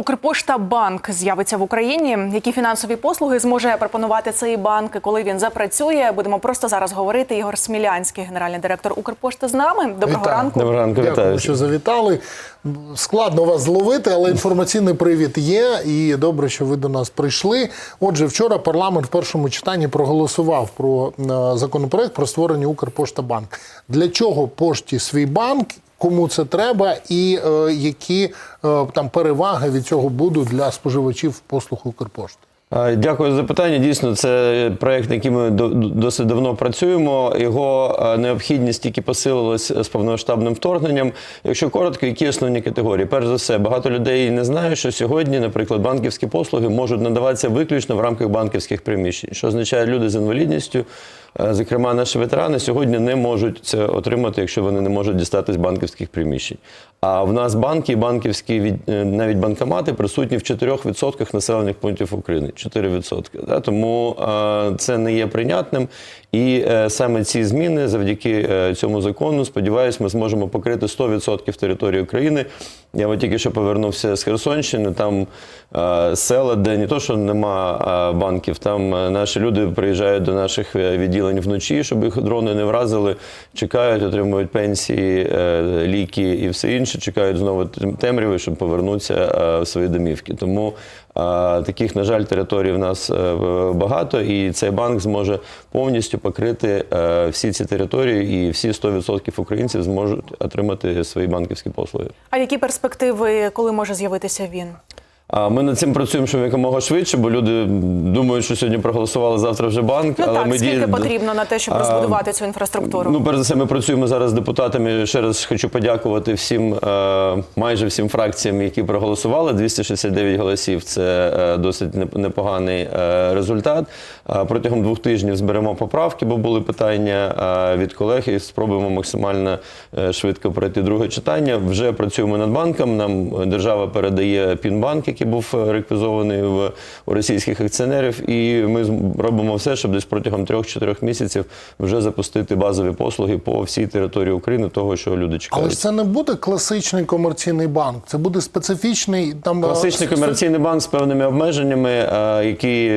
Укрпошта банк з'явиться в Україні. Які фінансові послуги зможе пропонувати цей банк, коли він запрацює? Будемо просто зараз говорити. Ігор Смілянський, генеральний директор Укрпошти, з нами. Доброго Вітаю. ранку. Доброго ранку, Дякую, вітаю. що завітали. Складно вас зловити, але інформаційний привід є. І добре, що ви до нас прийшли. Отже, вчора парламент в першому читанні проголосував про е, законопроект про створення Укрпошта банк. Для чого пошті свій банк? Кому це треба, і е, які е, там переваги від цього будуть для споживачів послуг Укрпошти? Дякую за запитання. Дійсно, це проект, яким ми до- досить давно працюємо. Його необхідність тільки посилилась з повномасштабним вторгненням. Якщо коротко, які основні категорії? Перш за все, багато людей не знає, що сьогодні, наприклад, банківські послуги можуть надаватися виключно в рамках банківських приміщень, що означає, люди з інвалідністю. Е, Зокрема, наші ветерани сьогодні не можуть це отримати, якщо вони не можуть дістатись банківських приміщень. А в нас банки, банківські е, навіть банкомати присутні в 4% населених пунктів України. 4%. Да? Тому е, це не є прийнятним. І саме ці зміни, завдяки цьому закону, сподіваюся, ми зможемо покрити 100% території України. Я от тільки що повернувся з Херсонщини. Там села, де не то, що нема банків, там наші люди приїжджають до наших е, відділень вночі, щоб їх дрони не вразили, чекають, отримують пенсії, е, ліки і все інше. Чекають знову тем- темряви, щоб повернутися е, в свої домівки. Тому е, таких, на жаль, територій в нас багато, і цей банк зможе повністю покрити всі ці території, і всі 100% українців зможуть отримати свої банківські послуги. А які перспективи, коли може з'явитися він? А ми над цим працюємо, щоб якомога швидше, бо люди думають, що сьогодні проголосували, завтра вже банк. Ну але так, ми скільки діємо- потрібно на те, щоб А, розбудувати цю інфраструктуру? Ну, перш за все, ми працюємо зараз з депутатами. Ще раз хочу подякувати всім, е, майже всім фракціям, які проголосували. 269 голосів це е, досить непоганий е, результат. Протягом двох тижнів зберемо поправки, бо були питання від колег, і спробуємо максимально швидко пройти друге читання. Вже працюємо над банком. Нам держава передає пінбанк, який був е, реквізований в у російських акціонерів, і ми робимо все, щоб десь протягом 3-4 місяців вже запустити базові послуги по всій території України, того, що люди Але чекають. ж це не буде класичний комерційний банк, це буде специфічний там е, Класичний комерційний банк з певними обмеженнями, е, які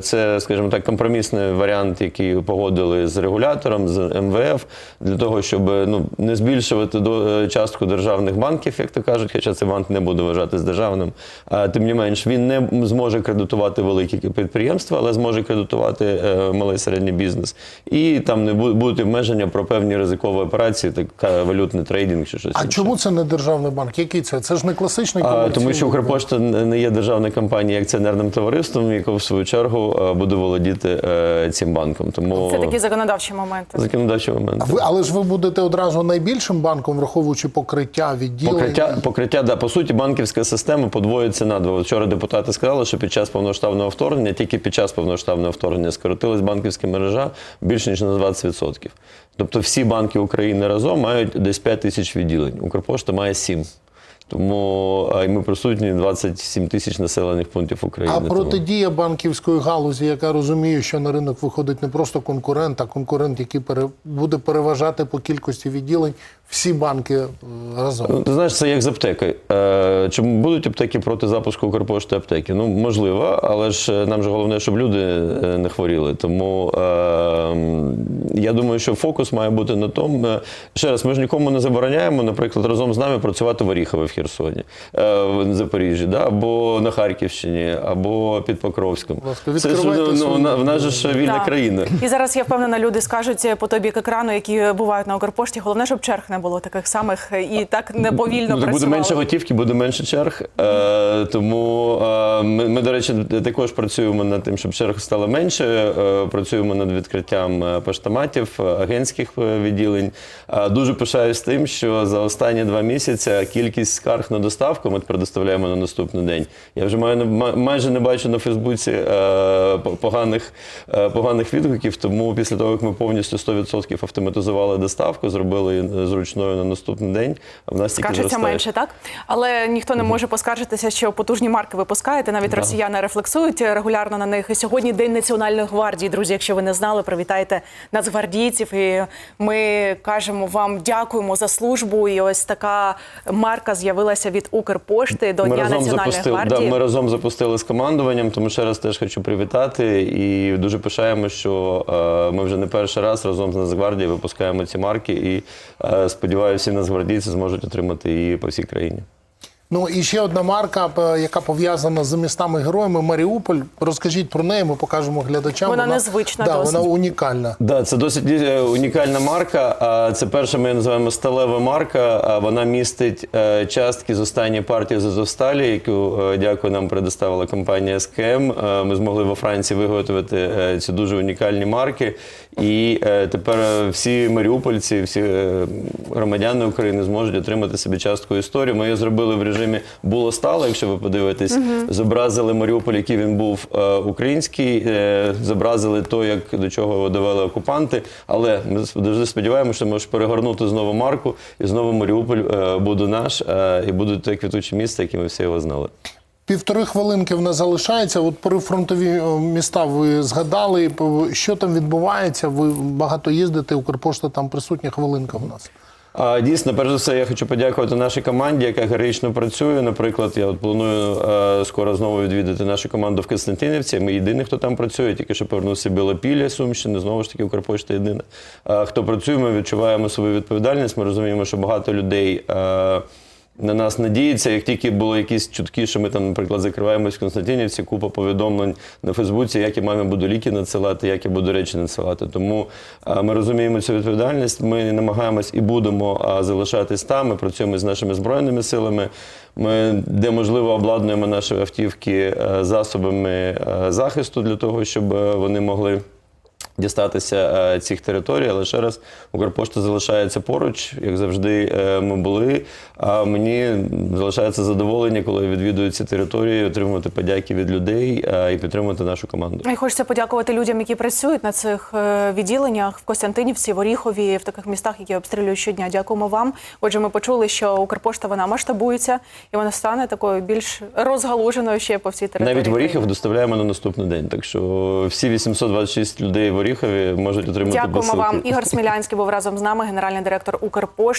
це, скажімо так, компромісний варіант, який погодили з регулятором, з МВФ, для того, щоб ну не збільшувати до частку державних банків, як то кажуть, хоча цей банк не буде вважатись державним. А тим не менш, він не зможе кредитувати великі підприємства, але зможе кредитувати е, малий середній бізнес. І там не бу- будуть обмеження про певні ризикові операції, так е, валютний трейдинг чи щось. А інше. чому це не державний банк? Який це? Це ж не класичний А, тому що. Укрпошта не є державною компанією акціонерним товариством, яке в свою чергу е, буде володіти цим банком. Тому Це такі законодавчі моменти. законодавчий момент. Ви, але ж ви будете одразу найбільшим банком, враховуючи покриття відділень. Покриття, покриття, да, по суті, банківська система подвоїться на два. Вчора депутати сказали, що під час повноштабного вторгнення, тільки під час повноштабного вторгнення, скоротилась банківська мережа більше ніж на 20%. Тобто всі банки України разом мають десь 5 тисяч відділень. Укрпошта має 7. Тому а, і ми присутні 27 тисяч населених пунктів України. А протидія банківської галузі, яка розуміє, що на ринок виходить не просто конкурент, а конкурент, який пере... буде переважати по кількості відділень всі банки е, разом. Ну, Ти знаєш, це як з аптекою. Е, чи будуть аптеки проти запуску Укрпошти аптеки? Ну, можливо, але ж е, нам же головне, щоб люди не хворіли. Тому е, я думаю, що фокус має бути на тому. Ще раз, ми ж нікому не забороняємо, наприклад, разом з нами працювати в Оріхові в Херсоні, е, в Запоріжжі, да? або на Харківщині, або під Покровськом. ласка, Це ж, ну, в нас же ж вільна Так. країна. І зараз я впевнена, люди скажуть по тобі екрану, які бувають на Укрпошті. Головне, щоб черг не було таких самих і так не повільно Ну, буде менше готівки, буде менше черг. Е, тому е, ми, ми, до речі, також працюємо над тим, щоб черг стало менше. Е, працюємо над відкриттям е, поштоматів, е, агентських е, відділень. Е, дуже пишаюсь тим, що за останні два місяці кількість скарг на доставку ми предоставляємо на наступний день. Я вже маю, ма- майже не бачу на Фейсбуці е, поганих, е, поганих відгуків. Тому після того, як ми повністю 100% автоматизували доставку, зробили її зручною на наступний день. В нас тільки Скаржиться зростає. менше, так? Але ніхто не може поскаржитися, що потужні марки випускаєте. Навіть росіяни рефлексують регулярно на них. І сьогодні День Національної гвардії. Друзі, якщо ви не знали, привітайте нацгвардійців. І ми кажемо вам дякуємо за службу. І ось така марка з'явилася. З'явилася від Укрпошти до Дня Національної запустили, гвардії. да, ми разом запустили з командуванням, тому ще раз теж хочу привітати і дуже пишаємо, що е, ми вже не перший раз разом з Нацгвардією випускаємо ці марки і е, сподіваюся, всі нацгвардійці зможуть отримати її по всій країні. Ну і ще одна марка, е, яка пов'язана з містами героями Маріуполь. Розкажіть про неї, ми покажемо глядачам. Вона незвична да, досить. вона унікальна. Да, це досить е, унікальна марка. А Це перша, ми її називаємо сталева марка. А Вона містить е, частки з останньої партії з Азовсталі, яку дякую нам предоставила компанія СКМ. Ми змогли во Франції виготовити ці дуже унікальні марки. І тепер всі маріупольці, всі громадяни України зможуть отримати собі частку історії. Ми її зробили в режимі було стало. Якщо ви подивитесь, зобразили Маріуполь, який він був е, український, е, зобразили то, як до чого його довели окупанти. Але ми дуже сподіваємося, що можеш перегорнути знову марку, і знову Маріуполь е, буде наш, е, і буде те квітуче місце, яке ми всі його знали. Півтори хвилинки в нас залишається. От прифронтові е, міста ви згадали. Що там відбувається? Ви багато їздите, Укрпошта там присутня хвилинка в нас. А, Дійсно, перш за все, я хочу подякувати нашій команді, яка героїчно працює. Наприклад, я от планую е, скоро знову відвідати нашу команду в Костянтинівці. Ми єдині, хто там працює, тільки що повернувся Білопілля, Сумщини. Знову ж таки, Укрпошта єдина. Е, хто працює, ми відчуваємо свою відповідальність. Ми розуміємо, що багато людей. Е, на нас надіється, як тільки було якісь чутки, що ми там, наприклад, закриваємось в Константинівці, купа повідомлень на Фейсбуці, як я мамі буду ліки надсилати, як я буду речі надсилати. Тому ми розуміємо цю відповідальність. Ми намагаємось і будемо залишатись там. Ми працюємо з нашими збройними силами. Ми, де можливо, обладнуємо наші автівки е, засобами е, захисту для того, щоб е, вони могли дістатися е, цих територій, але ще раз Укрпошта залишається поруч, як завжди е, ми були. А мені залишається задоволення, коли я відвідую ці території, отримувати подяки від людей е, і підтримувати нашу команду. І хочеться подякувати людям, які працюють на цих відділеннях в Костянтинівці, в Оріхові, в таких містах, які обстрілюють щодня. Дякуємо вам. Отже, ми почули, що Укрпошта вона масштабується і вона стане такою більш розгалуженою ще по всій території. Навіть в Оріхів доставляємо на наступний день. Так що всі 826 людей в Оріхові можуть отримати Дякуємо вам. Ігор Смілянський був разом з нами, генеральний директор Укрпошти.